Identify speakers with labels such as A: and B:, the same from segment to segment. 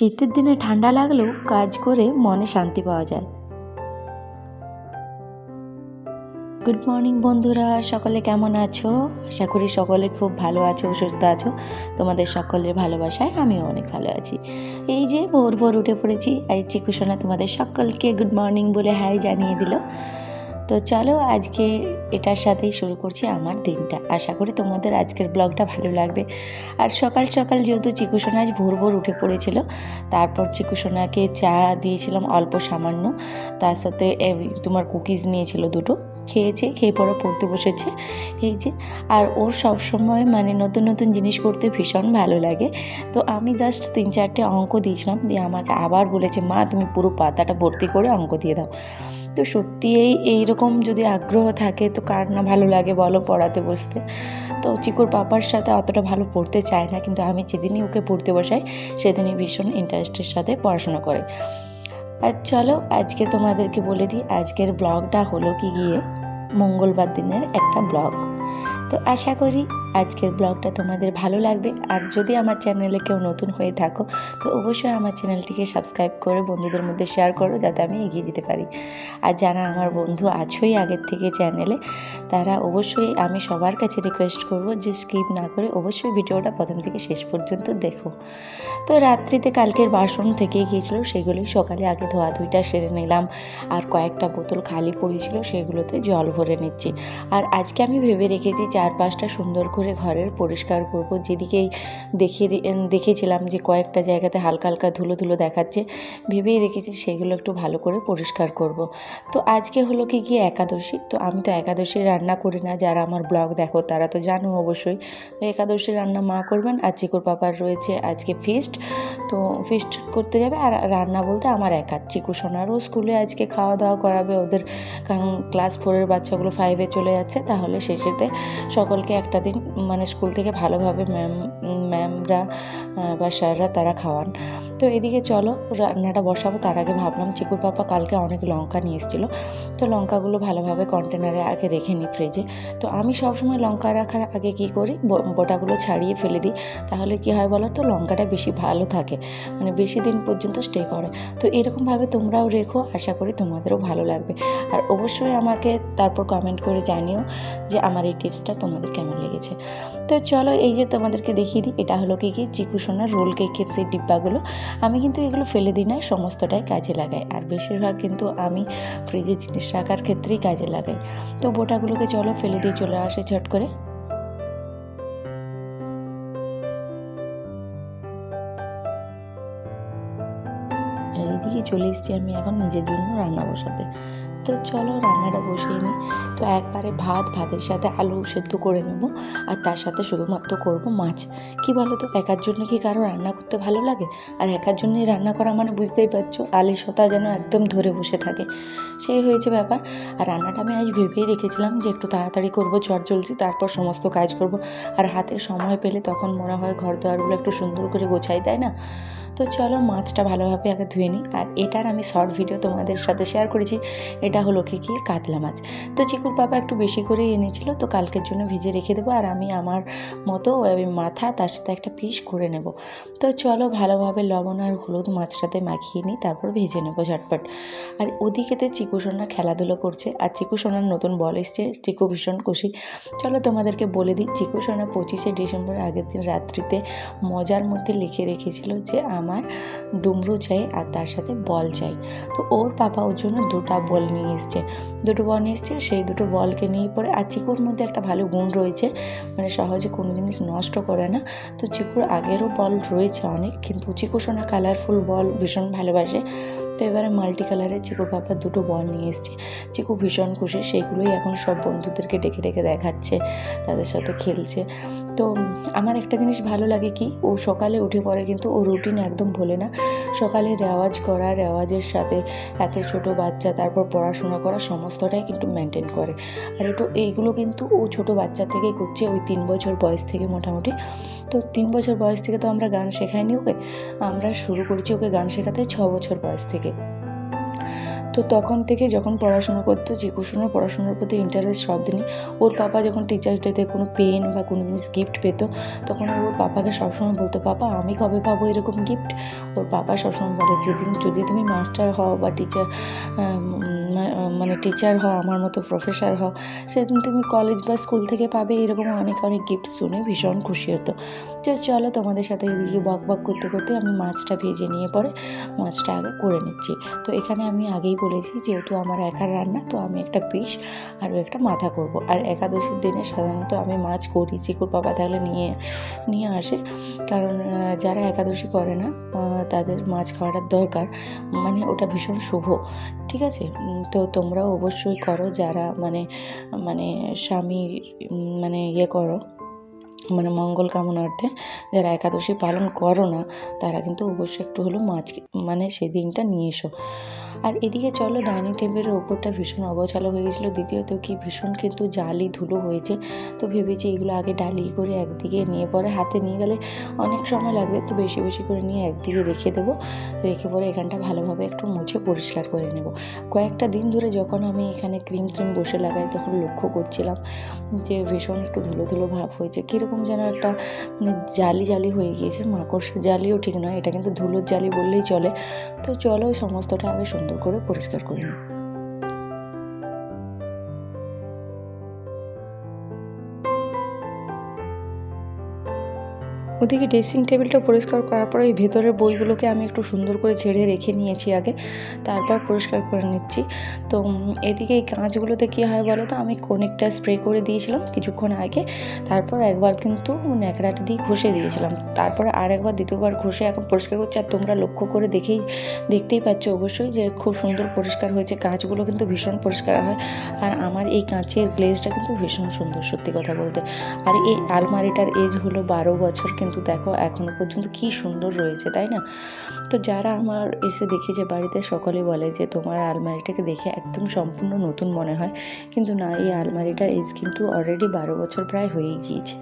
A: শীতের দিনে ঠান্ডা লাগলেও কাজ করে মনে শান্তি পাওয়া যায়। গুড মর্নিং বন্ধুরা। সকলে কেমন আছো? আশা করি সকলে খুব ভালো আছো, সুস্থ আছো। তোমাদের সকলের ভালোবাসায় আমিও অনেক ভালো আছি। এই যে ভোর ভোর উঠে পড়েছি এই চিকু সোনা তোমাদের সকলকে গুড মর্নিং বলে হাই জানিয়ে দিল। তো চলো আজকে এটার সাথেই শুরু করছি আমার দিনটা। আশা করি তোমাদের আজকের ব্লগটা ভালো লাগবে। আর সকাল সকাল যেহেতু চিকুসোনা আজ ভোর ভোর উঠে পড়েছিল, তারপর চিকুসোনাকে চা দিয়েছিলাম অল্প সামান্য। তার সাথে তোমার কুকিজ নিয়েছিল দুটো। খেয়েছে, খেয়ে পরে পড়তে বসেছে। এই যে, আর ওর সব সময় মানে নতুন নতুন জিনিস করতে ভীষণ ভালো লাগে। তো আমি জাস্ট তিন চারটে অঙ্ক দিয়েছিলাম, দিয়ে আমাকে আবার বলেছে, মা, তুমি পুরো পাতাটা ভর্তি করে অঙ্ক দিয়ে দাও। তো সত্যিই এই এইরকম যদি আগ্রহ থাকে, তো কার না ভালো লাগে বলো পড়াতে বসতে। তো চিকুর পাপার সাথে অতটা ভালো পড়তে চায় না, কিন্তু আমি যেদিনই ওকে পড়তে বসাই, সেদিনই ভীষণ ইন্টারেস্টের সাথে পড়াশোনা করে। আর চলো আজকে তোমাদেরকে বলে দিই, আজকের ব্লগটা হলো কি গিয়ে মঙ্গলবার দিনের একটা ব্লগ। তো আশা করি আজকের ব্লগটা তোমাদের ভালো লাগবে। আর যদি আমার চ্যানেলে কেউ নতুন হয়ে থাকো, তো অবশ্যই আমার চ্যানেলটিকে সাবস্ক্রাইব করে বন্ধুদের মধ্যে শেয়ার করো যাতে আমি এগিয়ে যেতে পারি। আর যারা আমার বন্ধু আছোই আগের থেকে চ্যানেলে, তারা অবশ্যই আমি সবার কাছে রিকোয়েস্ট করব যে স্কিপ না করে অবশ্যই ভিডিওটা প্রথম থেকে শেষ পর্যন্ত দেখো। তো রাত্রিতে কালকের বাসন থেকেই গিয়েছিল, সেগুলোই সকালে আগে ধোয়াধুইটা সেরে নিলাম। আর কয়েকটা বোতল খালি পড়েছিল, সেগুলোতে জল ভরে নিচ্ছি। আর আজকে আমি ভেবে রেখেছি চারপাশটা সুন্দর করে ঘরের পরিষ্কার করব। যেদিকেই দেখে দেখেছিলাম যে কয়েকটা জায়গাতে হালকা হালকা ধুলো ধুলো দেখাচ্ছে, ভেবেই রেখেছি সেগুলো একটু ভালো করে পরিষ্কার করব। তো আজকে হলো কি গিয়ে একাদশী? তো আমি তো একাদশী রান্না করি না, যারা আমার ব্লগ দেখো তারা তো জানো অবশ্যই। তো একাদশী রান্না মা করবেন আর চিকুর পাপার রয়েছে আজকে ফিস্ট তো ফিস্ট করতে যাবে আর রান্না বলতে আমার একা। চিকু সোনারও স্কুলে আজকে খাওয়া দাওয়া করাবে ওদের, কারণ ক্লাস ফোরের বাচ্চাগুলো ফাইভে চলে যাচ্ছে, তাহলে শেষেতে সকলকে একটা দিন মানে স্কুল থেকে ভালোভাবে ম্যাম ম্যামরা বা স্যাররা তারা খাওয়ান। তো এদিকে চলো, রান্নাটা বসাবো। তার আগে ভাবলাম চিকুর পাপা কালকে অনেক লঙ্কা নিয়ে এসেছিল। তো লঙ্কাগুলো ভালোভাবে কন্টেনারে আগে রেখে নিই ফ্রিজে তো আমি সবসময় লঙ্কা রাখার আগে কী করি বোটাগুলো ছাড়িয়ে ফেলে দিই। তাহলে কী হয় বলো তো, লঙ্কাটা বেশি ভালো থাকে। মানে বেশি দিন পর্যন্ত স্টে করে। তো এরকমভাবে তোমরাও রেখো, আশা করি তোমাদেরও ভালো লাগবে। আর অবশ্যই আমাকে তারপর কমেন্ট করে জানিও যে আমার এই টিপসটা তোমাদের কেমন লেগেছে। তো চলো এই যে তোমাদেরকে দেখিয়ে দিই, এটা হলো কি কি? চিকু সোনার রোল কেকের সেই ডিব্বাগুলো। আমি কিন্তু এগুলো ফেলে দিই না, সমস্তটাই কাজে লাগাই। আর বেশিরভাগ কিন্তু আমি ফ্রিজে জিনিস রাখার ক্ষেত্রেই কাজে লাগাই। তো বোটাগুলোকে চলো ফেলে দিয়ে চলে আসে ছট করে। এদিকে চলে এসেছি আমি এখন নিজের জন্য রান্না বসাতে। তো চলো রান্নাটা বসিয়ে নিই। তো একবারে ভাত, ভাতের সাথে আলু সেদ্ধ করে নেব। আর তার সাথে শুধুমাত্র করব মাছ। কি বলো তো একার জন্য কি কারও রান্না করতে ভালো লাগে? আর একার জন্যই রান্না করা মানে বুঝতেই পারছ আলিশতা যেন একদম ধরে বসে থাকে। সেই হয়েছে ব্যাপার। আর রান্নাটা আমি আজ ভেবেই রেখেছিলাম যে একটু তাড়াতাড়ি করব চট জলদি তারপর সমস্ত কাজ করব। আর হাতে সময় পেলে তখন মনে হয় ঘর দোয়ারগুলো একটু সুন্দর করে গোছাই, তাই না? তো চলো মাছটা ভালোভাবে আগে ধুয়ে নিই। আর এটার আমি শর্ট ভিডিও তোমাদের সাথে শেয়ার করেছি। এটা হলো কি কি? কাতলা মাছ। তো চিকুর পাপা একটু বেশি করেই এনেছিল, তো কালকের জন্য ভিজে রেখে দেবো। আর আমি আমার মতো আমি মাথা তার সাথে একটা পিস করে নেব। তো চলো ভালোভাবে লবণ আর হলুদ মাছটাতে মাখিয়ে নিই, তারপর ভেজে নেব ঝটপট। আর ওদিকেতে চিকু সোনা খেলাধুলো করছে, আর চিকু সোনার নতুন বল এসছে, চিকু ভীষণ খুশি। চলো তোমাদেরকে বলে দিই, চিকু সোনা পঁচিশে ডিসেম্বর আগের দিন রাত্রিতে মজার মধ্যে লিখে রেখেছিল যে, আমার ডুমরু চাই আর তার সাথে বল চাই। তো ওর পাপা ওর জন্য দুটা বল নিয়ে এসছে। দুটো বল নিয়ে এসছে, সেই দুটো বলকে নিয়ে পরে আর চিকুর মধ্যে একটা ভালো গুণ রয়েছে মানে সহজে কোনো জিনিস নষ্ট করে না। তো চিকুর আগেরও বল রয়েছে অনেক, কিন্তু চিকু সোনা কালারফুল বল ভীষণ ভালোবাসে। তো এবারে মাল্টি কালারের চিকুর পাপা দুটো বল নিয়ে এসছে। চিকু ভীষণ খুশি, সেইগুলোই এখন সব বন্ধুদেরকে ডেকে ডেকে দেখাচ্ছে, তাদের সাথে খেলছে। তো আমার একটা জিনিস ভালো লাগে কি, ও সকালে উঠে পড়ে কিন্তু ও রুটিন একদম ভোলে না। সকালে রেওয়াজ করা, রেওয়াজের সাথে এত ছোট বাচ্চা, তারপর পড়াশোনা করা, সমস্তটাই কিন্তু মেনটেন করে। আর একটু এইগুলো কিন্তু ও ছোট বাচ্চা থেকেই করছে, ওই তিন বছর বয়স থেকে মোটামুটি। তো তিন বছর বয়স থেকে তো আমরা গান শেখাইনি ওকে, আমরা শুরু করেছি ওকে গান শেখাতে ছ বছর বয়স থেকে। তো তখন থেকে যখন পড়াশোনা করতো, যে কুসুমের পড়াশোনার প্রতি ইন্টারেস্ট সব দিনই, ওর পাপা যখন টিচার্স ডেতে কোনো পেন বা কোনো জিনিস গিফট পেতো, তখন ওর পাপাকে সবসময় বলতো, পাপা, আমি কবে পাবো এরকম গিফট ওর পাপা সবসময় বলে, যেদিন যদি তুমি মাস্টার হও বা টিচার মানে টিচার হও, আমার মতো প্রফেসর হও, সেদিন তুমি কলেজ বা স্কুল থেকে পাবে এরকম অনেক অনেক গিফট শুনে ভীষণ খুশি হতো। তো চলো তোমাদের সাথে এদিকে বক বক করতে করতে আমি মাছটা ভেজে নিয়ে পরে মাছটা আগে করে নিচ্ছি। তো এখানে আমি আগেই বলেছি, যেহেতু আমার একার রান্না, তো আমি একটা পিস আর একটা মাথা করব। আর একাদশীর দিনে সাধারণত আমি মাছ করি, চিকুর পাপা তাহলে নিয়ে নিয়ে আসে। কারণ যারা একাদশী করে না তাদের মাছ খাওয়াটা দরকার মানে ওটা ভীষণ শুভ, ঠিক আছে? তো তোমরা অবশ্যই করো যারা মানে মানে স্বামীর মানে ইয়ে করো। মানে মঙ্গল কামনার্থে যারা একাদশী পালন করো না, তারা কিন্তু অবশ্যই একটু হলেও মাছ মানে সেই দিনটা নিয়ে এসো। আর এদিকে চলো ডাইনিং টেবিলের ওপরটা ভীষণ অগোছালো হয়ে গেছিল। দ্বিতীয়ত কি ভীষণ কিন্তু জালি ধুলো হয়েছে। তো ভেবেছি এগুলো আগে ডালি করে একদিকে নিয়ে, পরে হাতে নিয়ে গেলে অনেক সময় লাগবে। তো বেশি বেশি করে নিয়ে একদিকে রেখে দেবো। রেখে পরে এখানটা ভালোভাবে একটু মুছে পরিষ্কার করে নেব। কয়েকটা দিন ধরে যখন আমি এখানে ক্রিম ট্রিম বসে লাগাই, তখন লক্ষ্য করছিলাম যে ভীষণ একটু ধুলো ধুলো ভাব হয়েছে। কীরকম যেন একটা মানে জালি জালি হয়ে গিয়েছে। মাকড়সার জালিও ঠিক নয়, এটা কিন্তু ধুলোর জালি বললেই চলে। তো চলো সমস্তটা আগে সুন্দর করে পরিষ্কার করে নিই। ওদিকে ড্রেসিং টেবিলটা পরিষ্কার করার পরে এই ভেতরের বইগুলোকে আমি একটু সুন্দর করে ছেড়ে রেখে নিয়েছি আগে। তারপর পরিষ্কার করে নিচ্ছি। তো এদিকে এই কাঁচগুলোতে কী হয় বলো তো? আমি কনিকটা স্প্রে করে দিয়েছিলাম কিছুক্ষণ আগে। তারপর একবার কিন্তু ন্যাকড়াটা দিয়ে ঘষে দিয়েছিলাম। তারপরে আর একবার দ্বিতীয়বার ঘষে এখন পরিষ্কার করছি। আর তোমরা লক্ষ্য করে দেখেই, দেখতেই পাচ্ছ অবশ্যই যে খুব সুন্দর পরিষ্কার হয়েছে। কাঁচগুলো কিন্তু ভীষণ পরিষ্কার হয়। আর আমার এই কাঁচের গ্লেজটা কিন্তু ভীষণ সুন্দর সত্যি কথা বলতে। আর এই আলমারিটার এজ হলো বারো বছর কিন্তু দেখো এখনও পর্যন্ত কি সুন্দর রয়েছে, তাই না? তো যারা আমার এসে দেখেছে বাড়িতে সকলে বলে যে তোমার আলমারিটাকে দেখে একদম সম্পূর্ণ নতুন মনে হয়, কিন্তু না, এই আলমারিটার এজ কিন্তু অলরেডি বারো বছর প্রায় হয়ে গিয়েছে।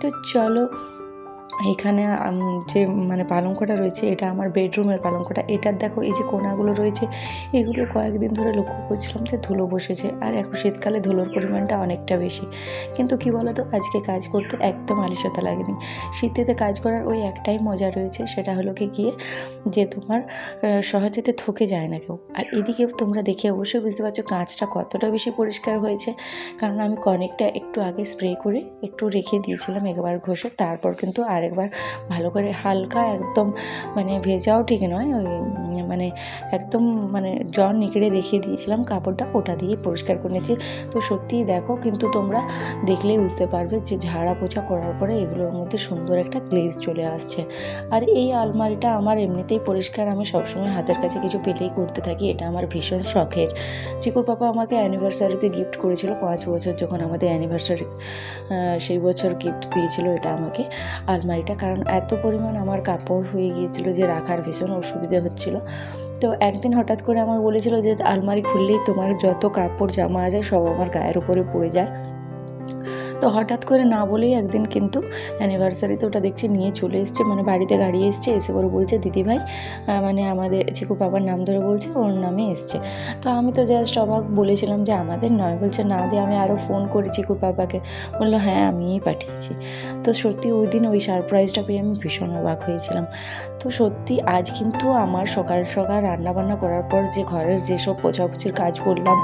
A: তো চলো এখানে যে মানে পালঙ্কটা রয়েছে, এটা আমার বেডরুমের পালঙ্কটা। এটার দেখো, এই যে কোনাগুলো রয়েছে, এগুলো কয়েকদিন ধরে লক্ষ্য করছিলাম যে ধুলো বসেছে। আর এখন শীতকালে ধুলোর পরিমাণটা অনেকটা বেশি। কিন্তু কি বলো তো আজকে কাজ করতে একদম আলিশতা লাগেনি। শীতেতে কাজ করার ওই একটাই মজা রয়েছে, সেটা হলো কি গিয়ে যে তোমার সহজেতে থকে যায় না কেউ। আর এদিকে তোমরা দেখে অবশ্যই বুঝতে পারছ কাঁচটা কতটা বেশি পরিষ্কার হয়েছে। কারণ আমি কনেকটা একটু আগে স্প্রে করে একটু রেখে দিয়েছিলাম একবার ঘষে, তারপর কিন্তু আরেকবার ভালো করে হালকা একদম মানে ভেজাও ঠিক নয়, ওই মানে একদম মানে জল নিকড়ে রেখে দিয়েছিলাম, কাপড়টা ওটা দিয়ে পরিষ্কার করে নিয়েছি। তো সত্যিই দেখো কিন্তু তোমরা দেখলেই বুঝতে পারবে যে ঝাড়া পোছা করার পরে এগুলোর মধ্যে সুন্দর একটা গ্লেজ চলে আসছে। আর এই আলমারিটা আমার এমনিতেই পরিষ্কার, আমি সবসময় হাতের কাছে কিছু পেলেই করতে থাকি, এটা আমার ভীষণ শখের। চিকুর পাপা আমাকে অ্যানিভার্সারিতে গিফট করেছিল পাঁচ বছর, যখন আমাদের অ্যানিভার্সারি সেই বছর গিফট দিয়েছিল এটা আমাকে আলমারিটা কারণ এত পরিমাণ আমার কাপড় হয়ে গিয়েছিল যে রাখার ভীষণ অসুবিধে হচ্ছিল। তো একদিন হঠাৎ করে আমাকে বলেছিল যে আলমারি খুললেই তোমার যত কাপড় জামা আছে সব আমার গায়ের উপরে পড়ে যায়। তো হঠাৎ করে না বলেই একদিন কিন্তু অ্যানিভার্সারিতে ওটা দেখছি নিয়ে চলে এসছে মানে বাড়িতে গাড়ি এসছে, এসে করে বলছে, দিদিভাই মানে আমাদের চিকু বাবার নাম ধরে বলছে, ওর নামে এসছে। তো আমি তো জাস্ট অবাক বলেছিলাম যে আমাদের নয়, বলছে, না দিয়ে আমি আরও ফোন করি চিকুর বাবাকে। বলল হ্যাঁ আমিই পাঠিয়েছি। তো সত্যি ওই দিন ওই সারপ্রাইজটা পেয়ে আমি ভীষণ অবাক হয়েছিলাম। তো সত্যি আজ কিন্তু আমার সকাল সকাল রান্নাবান্না করার পর যে ঘরের যেসব পোছাপুছির কাজ করলাম,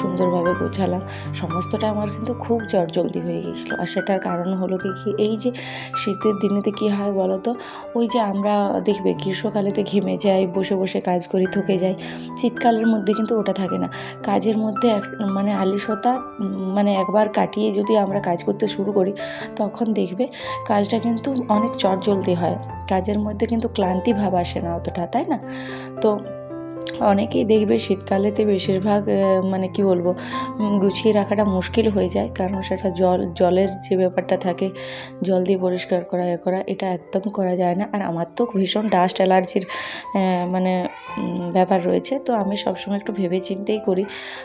A: সুন্দরভাবে গোছালাম, সমস্তটা আমার কিন্তু খুব জলদি হয়ে গেছিল। আর সেটার কারণ হলো কি কি এই যে শীতের দিনেতে কী হয় বলো তো ওই যে আমরা দেখবে গ্রীষ্মকালেতে ঘেমে যাই, বসে বসে কাজ করি, থকে যাই, শীতকালের মধ্যে কিন্তু ওটা থাকে না। কাজের মধ্যে এক মানে আলিশতা মানে একবার কাটিয়ে যদি আমরা কাজ করতে শুরু করি, তখন দেখবে কাজটা কিন্তু অনেক চটজলদি হয়। কাজের মধ্যে কিন্তু ক্লান্তি ভাব আসে না অতটা, তাই না? তো অনেকেই দেখবে শীতকালেতে বেশিরভাগ মানে কি বলব গুছিয়ে রাখাটা মুশকিল হয়ে যায়। কারণ সেটা জল, জলের যে ব্যাপারটা থাকে, জল দিয়ে পরিষ্কার করা, এ করা, এটা একদম করা যায় না। আর আমার তো ভীষণ ডাস্ট অ্যালার্জির মানে ব্যাপার রয়েছে। তো আমি সবসময় একটু ভেবে চিন্তেই করি।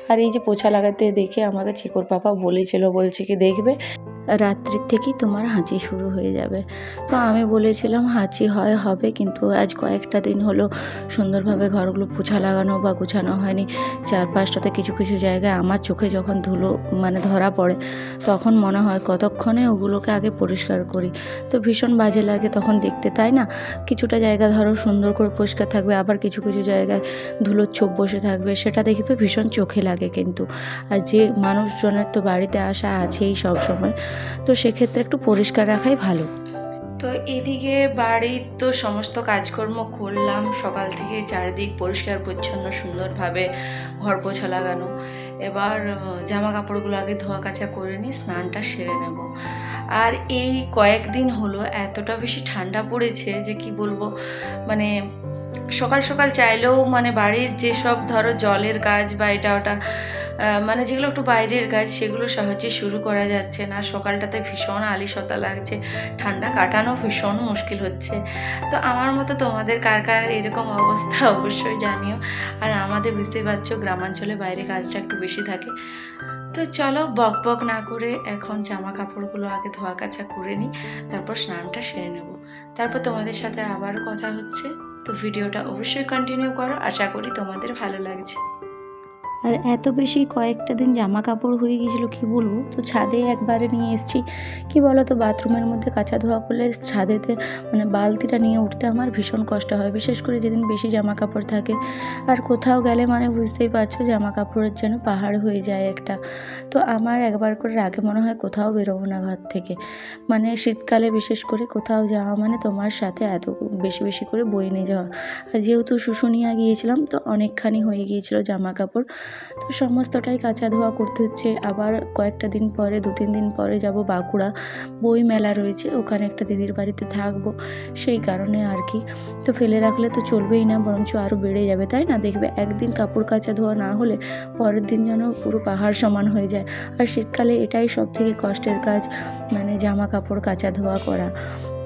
A: আর এই যে পোছা লাগাতে দেখে আমাকে চিকর পাপা বলেছিল, বলছে কি, দেখবে? রাত্রির থেকেই তোমার হাঁচি শুরু হয়ে যাবে। তো আমি বলেছিলাম, হাঁচি হয়, হবে, কিন্তু আজ কয়েকটা দিন হলো সুন্দরভাবে ঘরগুলো পোছা লাগানো বা গোছানো হয়নি। চারপাশটাতে কিছু কিছু জায়গায় আমার চোখে যখন ধুলো মানে ধরা পড়ে, তখন মনে হয় কতক্ষণে ওগুলোকে আগে পরিষ্কার করি। তো ভীষণ বাজে লাগে তখন দেখতে, তাই না? কিছুটা জায়গা ধরো সুন্দর করে পরিষ্কার থাকবে, আবার কিছু কিছু জায়গায় ধুলোর ছোপ বসে থাকবে, সেটা দেখবে ভীষণ চোখে লাগে কিন্তু। আর যে মানুষজনের তো বাড়িতে আসা আছেই সব সময় তো সেক্ষেত্রে একটু পরিষ্কার রাখাই ভালো। তো এদিকে বাড়ির তো সমস্ত কাজকর্ম করলাম। সকাল থেকে চারিদিক পরিষ্কার, পরিচ্ছন্ন, সুন্দরভাবে ঘর পোছা লাগানো এবার জামা কাপড়গুলো আগে ধোয়া কাচা করে নিই, স্নানটা সেরে নেব। আর এই কয়েকদিন হলো এতটা বেশি ঠান্ডা পড়েছে যে কি বলব মানে সকাল সকাল চাইলেও মানে বাড়ির যেসব ধরো জলের কাজ বা এটা ওটা মানে যেগুলো একটু বাইরের কাজ সেগুলো সহজে শুরু করা যাচ্ছে না। সকালটাতে ভীষণ আলিশতা লাগছে, ঠান্ডা কাটানো ভীষণ মুশকিল হচ্ছে। তো আমার মতো তোমাদের কার কার এরকম অবস্থা, অবশ্যই জানিও। আর আমাদের বুঝতেই পারছ, গ্রামাঞ্চলে বাইরে কাজটা একটু বেশি থাকে। তো চলো বক বক না করে এখন জামা কাপড়গুলো আগে ধোয়া কাচা করে নিই, তারপর স্নানটা সেরে নেব। তারপর তোমাদের সাথে আবারও কথা হচ্ছে। তো ভিডিওটা অবশ্যই কন্টিনিউ করো, আশা করি তোমাদের ভালো লাগছে। আর এত বেশি কয়েকটা দিন জামা কাপড় হয়ে গিয়েছিল, কি বলব? তো ছাদে একবারে নিয়ে এসেছি। কি বলো তো বাথরুমের মধ্যে কাঁচা ধোয়া করলে ছাদেতে মানে বালতিটা নিয়ে উঠতে আমার ভীষণ কষ্ট হয়, বিশেষ করে যেদিন বেশি জামা কাপড় থাকে। আর কোথাও গেলে মানে বুঝতেই পারছ জামা কাপড়ের যেন পাহাড় হয়ে যায় একটা। তো আমার একবার করে আগে মনে হয় কোথাও বেরোবো না ঘর থেকে। মানে শীতকালে বিশেষ করে কোথাও যাওয়া মানে তোমার সাথে এত বেশি বেশি করে বয়ে নিয়ে যাওয়া। আর যেহেতু শুশুনিয়া গিয়েছিলাম, তো অনেকখানি হয়ে গিয়েছিল জামা কাপড় তো সমস্তটাই কাঁচা ধোয়া করতে হচ্ছে। আবার কয়েকটা দিন পরে, দু তিন দিন পরে যাব বাঁকুড়া। বই মেলা রয়েছে, ওখানে একটা দিদির বাড়িতে থাকব, সেই কারণে আর কি। তো ফেলে রাখলে তো চলবেই না, বরঞ্চ আরও বেড়ে যাবে, তাই না? দেখবে একদিন কাপড় কাচা ধোয়া না হলে পরের দিন যেন পুরো পাহাড় সমান হয়ে যায়। আর শীতকালে এটাই সব থেকে কষ্টের কাজ মানে জামা কাপড় কাচা ধোয়া করা।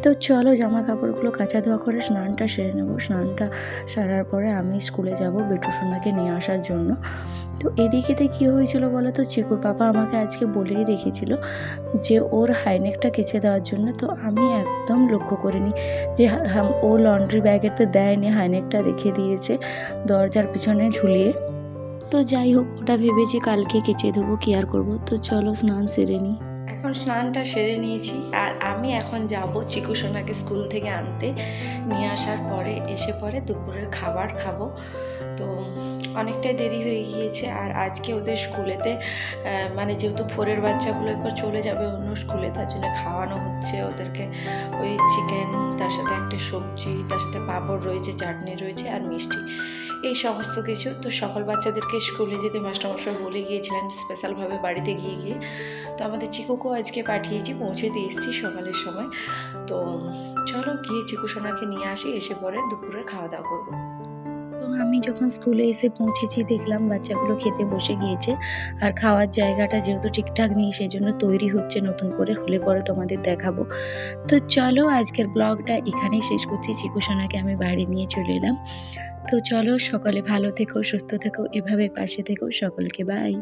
A: তো চলো জামা কাপড়গুলো কাচা ধোয়া করে স্নানটা সেরে নেব। স্নানটা সারার পরে আমি স্কুলে যাব বেটু সোনাকে নিয়ে আসার জন্য। তো এদিকেতে কী হয়েছিল বলো তো? চিকুর পাপা আমাকে আজকে বলেই রেখেছিল যে ওর হাইনেকটা কেচে দেওয়ার জন্য। তো আমি একদম লক্ষ্য করিনি যে ও লন্ড্রি ব্যাগেতে দেয়নি, হাইনেকটা রেখে দিয়েছে দরজার পিছনে ঝুলিয়ে। তো যাই হোক, ওটা ভেবেছি কালকে কেচে দেবো, কি আর করব? তো চলো স্নান সেরে নিই এখন স্নানটা সেরে নিয়েছি, আর আমি এখন যাব চিকু সোনাকে স্কুল থেকে আনতে। নিয়ে আসার পরে, এসে পরে দুপুরের খাবার খাব। তো অনেকটাই দেরি হয়ে গিয়েছে আর আজকে ওদের স্কুলেতে মানে যেহেতু ফোরের বাচ্চাগুলো একবার চলে যাবে অন্য স্কুলে, তার জন্য খাওয়ানো হচ্ছে ওদেরকে। ওই চিকেন তার সাথে একটা সবজি, তার সাথে পাঁপড় রয়েছে, চাটনি রয়েছে আর মিষ্টি। এই সমস্ত কিছু। তো সকল বাচ্চাদেরকে স্কুলে যেতে মাস্টারমশাই বলে গিয়েছিলেন স্পেশালভাবে বাড়িতে গিয়ে গিয়ে। তো আমাদের চিকুকেও আজকে পাঠিয়েছি, পৌঁছে দিয়ে এসেছি সকালের সময়। তো চলো গিয়ে চিকু সোনাকে নিয়ে আসি, এসে পরে দুপুরে খাওয়া দাওয়া করব আমি যখন স্কুলে এসে পৌঁছেছি, দেখলাম বাচ্চাগুলো খেতে বসে গিয়েছে। আর খাওয়ার জায়গাটা যেহেতু ঠিকঠাক নেই সেই জন্য তৈরি হচ্ছে নতুন করে, হলে পরে তোমাদের দেখাবো। তো চলো আজকের ব্লগটা এখানেই শেষ করছি। চিকু সোনাকে আমি বাড়ি নিয়ে চলে এলাম। তো চলো সকলে ভালো থেকো সুস্থ থেকো এভাবে পাশে থেকো সকলকে বাই